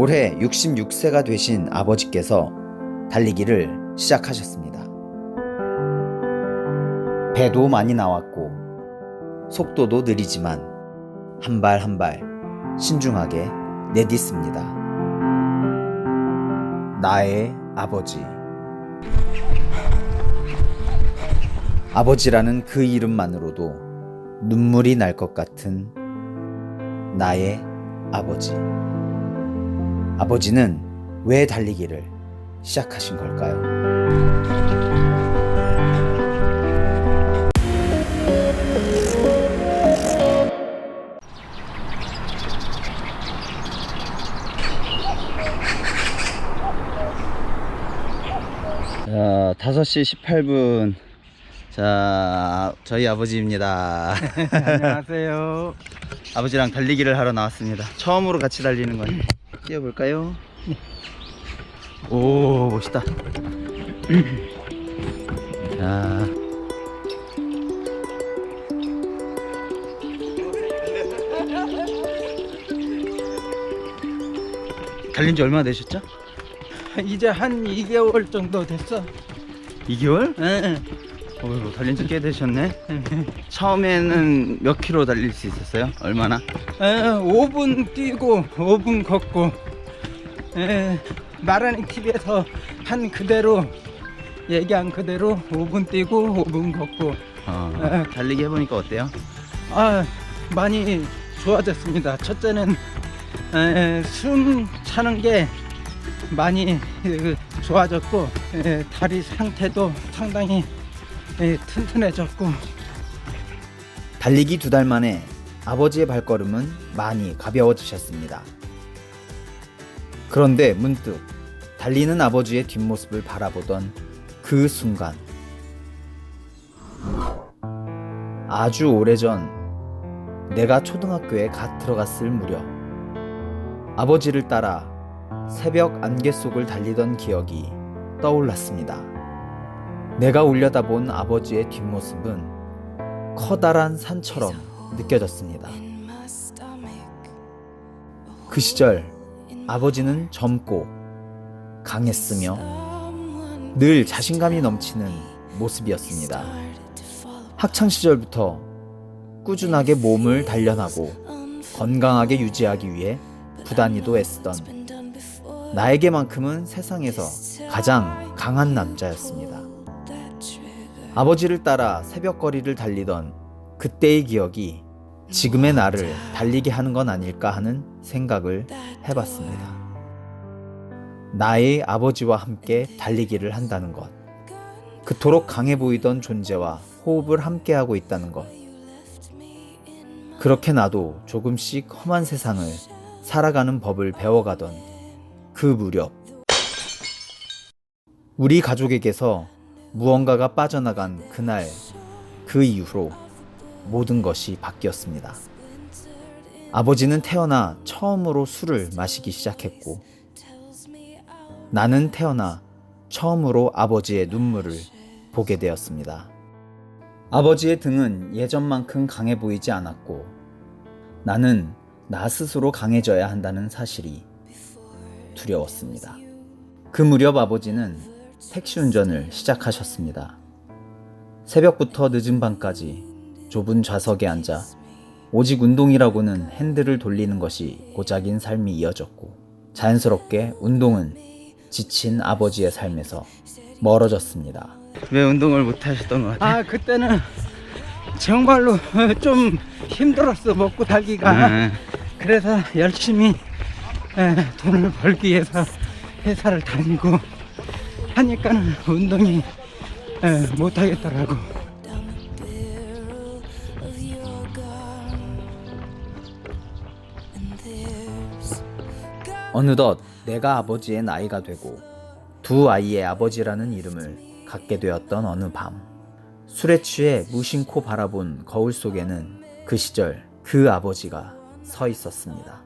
올해 66세가 되신 아버지께서 달리기를 시작하셨습니다. 배도 많이 나왔고 속도도 느리지만 한 발 한 발 신중하게 내딛습니다. 나의 아버지. 아버지라는 그 이름만으로도 눈물이 날 것 같은 나의 아버지. 아버지는 왜 달리기를 시작하신 걸까요? 자, 5시 18분. 자, 저희 아버지입니다. 안녕하세요. 아버지랑 달리기를 하러 나왔습니다. 처음으로 같이 달리는 거예요. 뛰어볼까요? 오, 멋있다. 자. 달린 지 얼마나 되셨죠? 이제 한 2개월 정도 됐어. 2개월? 예. 어이구, 달린 지 꽤 되셨네. 처음에는 몇 킬로 달릴 수 있었어요? 얼마나? 예, 5분 뛰고 5분 걷고 예, 마라니 TV에서 한 그대로 얘기한 그대로 5분 뛰고 5분 걷고 어, 네. 달리기 해보니까 어때요? 아 많이 좋아졌습니다. 첫째는 에, 숨 차는 게 많이 그, 좋아졌고 에, 다리 상태도 상당히 에, 튼튼해졌고 달리기 두 달 만에 아버지의 발걸음은 많이 가벼워지셨습니다. 그런데 문득 달리는 아버지의 뒷모습을 바라보던 그 순간 아주 오래전 내가 초등학교에 갓 들어갔을 무렵 아버지를 따라 새벽 안개 속을 달리던 기억이 떠올랐습니다. 내가 올려다본 아버지의 뒷모습은 커다란 산처럼 느껴졌습니다. 그 시절 아버지는 젊고 강했으며 늘 자신감이 넘치는 모습이었습니다. 학창 시절부터 꾸준하게 몸을 단련하고 건강하게 유지하기 위해 부단히도 애쓰던 나에게만큼은 세상에서 가장 강한 남자였습니다. 아버지를 따라 새벽거리를 달리던 그때의 기억이 지금의 나를 달리게 하는 건 아닐까 하는 생각을 해봤습니다. 나의 아버지와 함께 달리기를 한다는 것. 그토록 강해 보이던 존재와 호흡을 함께하고 있다는 것. 그렇게 나도 조금씩 험한 세상을 살아가는 법을 배워가던 그 무렵. 우리 가족에게서 무언가가 빠져나간 그날, 그 이후로 모든 것이 바뀌었습니다. 아버지는 태어나 처음으로 술을 마시기 시작했고, 나는 태어나 처음으로 아버지의 눈물을 보게 되었습니다. 아버지의 등은 예전만큼 강해 보이지 않았고, 나는 나 스스로 강해져야 한다는 사실이 두려웠습니다. 그 무렵 아버지는 택시 운전을 시작하셨습니다. 새벽부터 늦은 밤까지 좁은 좌석에 앉아 오직 운동이라고는 핸들을 돌리는 것이 고작인 삶이 이어졌고 자연스럽게 운동은 지친 아버지의 삶에서 멀어졌습니다. 왜 운동을 못 하셨던 것아 그때는 정말로 좀 힘들었어 먹고 살기가 그래서 열심히 에, 돈을 벌기 위해서 회사를 다니고 하니까는 운동이 에, 못 하겠더라고 어느덧 내가 아버지의 나이가 되고 두 아이의 아버지라는 이름을 갖게 되었던 어느 밤 술에 취해 무심코 바라본 거울 속에는 그 시절 그 아버지가 서 있었습니다.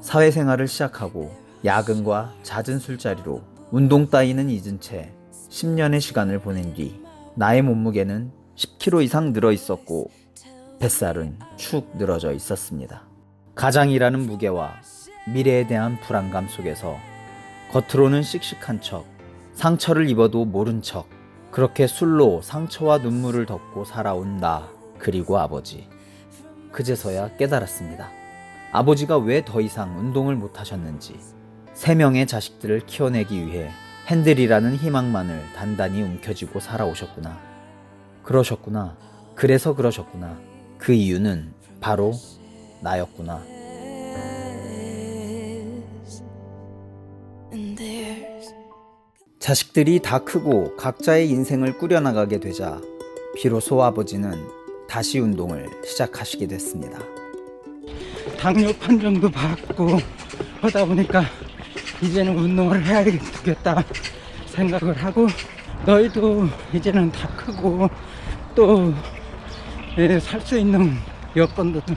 사회생활을 시작하고 야근과 잦은 술자리로 운동 따위는 잊은 채 10년의 시간을 보낸 뒤 나의 몸무게는 10kg 이상 늘어 있었고 뱃살은 축 늘어져 있었습니다. 가장이라는 무게와 미래에 대한 불안감 속에서 겉으로는 씩씩한 척, 상처를 입어도 모른 척, 그렇게 술로 상처와 눈물을 덮고 살아온 나, 그리고 아버지. 그제서야 깨달았습니다. 아버지가 왜 더 이상 운동을 못 하셨는지, 세 명의 자식들을 키워내기 위해 핸들이라는 희망만을 단단히 움켜쥐고 살아오셨구나. 그러셨구나. 그래서 그러셨구나. 그 이유는 바로 나였구나. 자식들이 다 크고 각자의 인생을 꾸려나가게 되자 비로소 아버지는 다시 운동을 시작하시게 됐습니다. 당뇨 판정도 받고 하다 보니까 이제는 운동을 해야 되겠다 생각을 하고 너희도 이제는 다 크고 또 살 수 있는 여건도 다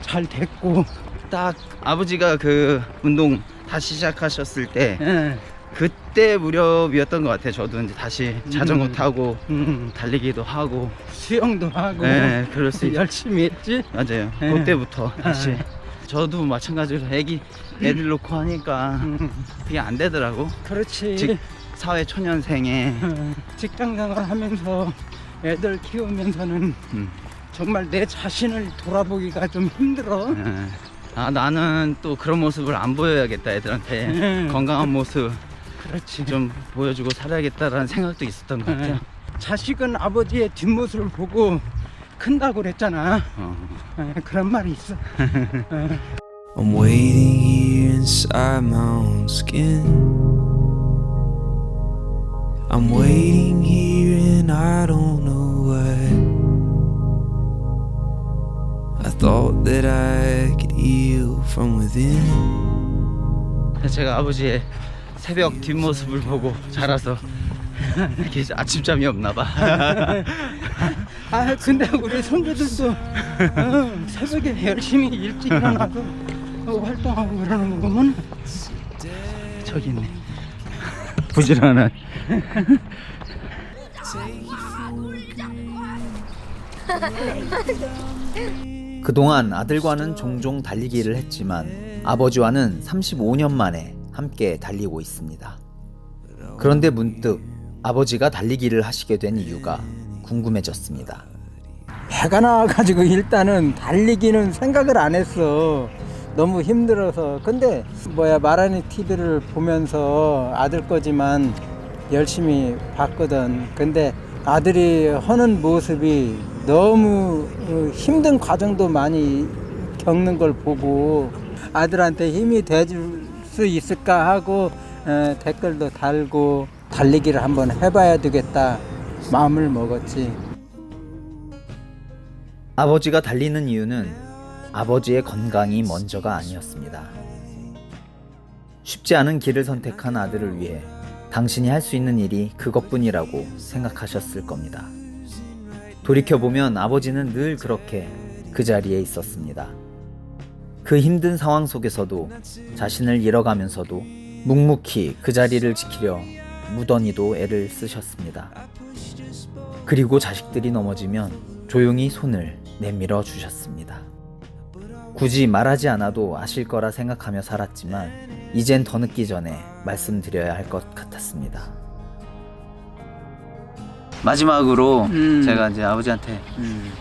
잘 됐고 딱 아버지가 그 운동 다시 시작하셨을 때 예, 그때 무렵이었던 것 같아요. 저도 이제 다시 자전거 음. 타고 음, 달리기도 하고 수영도 하고 네, 그럴 수 있... 열심히 했지 맞아요. 예. 그때부터 다시 아. 저도 마찬가지로 애기 애들 놓고 하니까 음, 그게 안 되더라고. 그렇지 직- 사회 초년생에 어, 직장 생활하면서 애들 키우면서는 음. 정말 내 자신을 돌아보기가 좀 힘들어. 예. 아 나는 또 그런 모습을 안 보여야겠다 애들한테 음. 건강한 모습 그렇지. 좀 보여주고 살아야겠다라는 생각도 있었던 것 같아요. 예. 자식은 아버지의 뒷모습을 보고 큰다고 그랬잖아. 어. 예, 그런 말이 있어. 예. I'm waiting here inside my own skin. I'm waiting here and I don't know why. I thought that I could heal from within. 제가 아버지의 새벽 뒷모습을 보고 자라서 이렇게 아침잠이 없나 봐. 아 근데 우리 손주들도 어, 새벽에 열심히 일찍 일어나서 어, 활동하고 그러는 거 보면 저기 있네. 부지런한. 그동안 아들과는 종종 달리기를 했지만 아버지와는 35년 만에 함께 달리고 있습니다. 그런데 문득 아버지가 달리기를 하시게 된 이유가 궁금해졌습니다. 배가 나와가지고 일단은 달리기는 생각을 안 했어. 너무 힘들어서. 근데 뭐야 마라니 TV를 보면서 아들 거지만 열심히 봤거든. 근데 아들이 하는 모습이 너무 어, 힘든 과정도 많이 겪는 걸 보고 아들한테 힘이 돼줄 수 있을까 하고 어, 댓글도 달고 달리기를 한번 해봐야 되겠다 마음을 먹었지. 아버지가 달리는 이유는 아버지의 건강이 먼저가 아니었습니다. 쉽지 않은 길을 선택한 아들을 위해 당신이 할 수 있는 일이 그것뿐이라고 생각하셨을 겁니다. 돌이켜보면 아버지는 늘 그렇게 그 자리에 있었습니다. 그 힘든 상황 속에서도 자신을 잃어가면서도 묵묵히 그 자리를 지키려 무던히도 애를 쓰셨습니다. 그리고 자식들이 넘어지면 조용히 손을 내밀어 주셨습니다. 굳이 말하지 않아도 아실 거라 생각하며 살았지만 이젠 더 늦기 전에 말씀드려야 할 것 같았습니다. 마지막으로 음. 제가 이제 아버지한테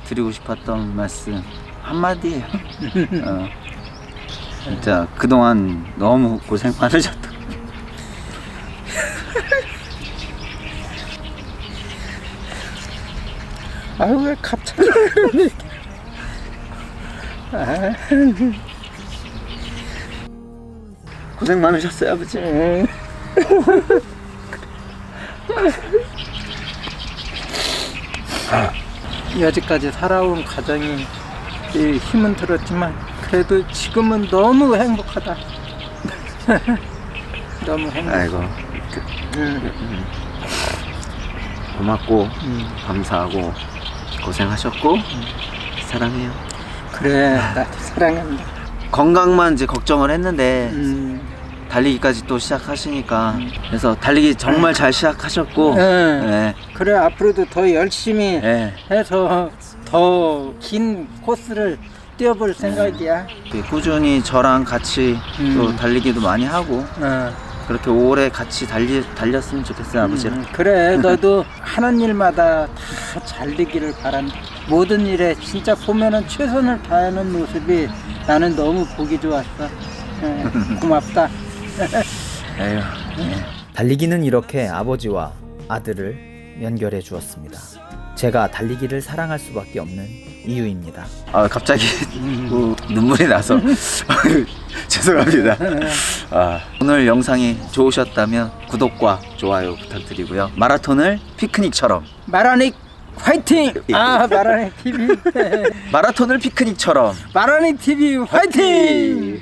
드리고 싶었던 말씀 한마디예요. 어, 진짜 그동안 너무 고생 많으셨다. 아유 왜 갑자기 그러니? 고생 많으셨어요 아버지. 여지까지 살아온 가정이 이 힘은 들었지만 그래도 지금은 너무 행복하다. 너무 행복. 아이고 음, 고맙고 음. 감사하고 고생하셨고 사랑해요. 그래 나도 사랑한다. 건강만 이제 걱정을 했는데 음. 달리기까지 또 시작하시니까 그래서 달리기 정말 잘 시작하셨고 응. 예, 그래 앞으로도 더 열심히 예. 해서 더 긴 코스를 뛰어볼 생각이야. 이렇게 꾸준히 저랑 같이 음. 또 달리기도 많이 하고 어. 그렇게 오래 같이 달리, 달렸으면 좋겠어요 아버지랑 음, 그래 너도 하는 일마다 다 잘 되기를 바란다 모든 일에 진짜 보면은 최선을 다하는 모습이 나는 너무 보기 좋았어. 예, 고맙다. 에휴 달리기는 이렇게 아버지와 아들을 연결해 주었습니다. 제가 달리기를 사랑할 수밖에 없는 이유입니다. 아 갑자기 우, 눈물이 나서. 죄송합니다. 아, 오늘 영상이 좋으셨다면 구독과 좋아요 부탁드리고요. 마라톤을 피크닉처럼. 마라닉 화이팅! 아 마라닉 TV. 마라톤을 피크닉처럼. 마라닉 TV 화이팅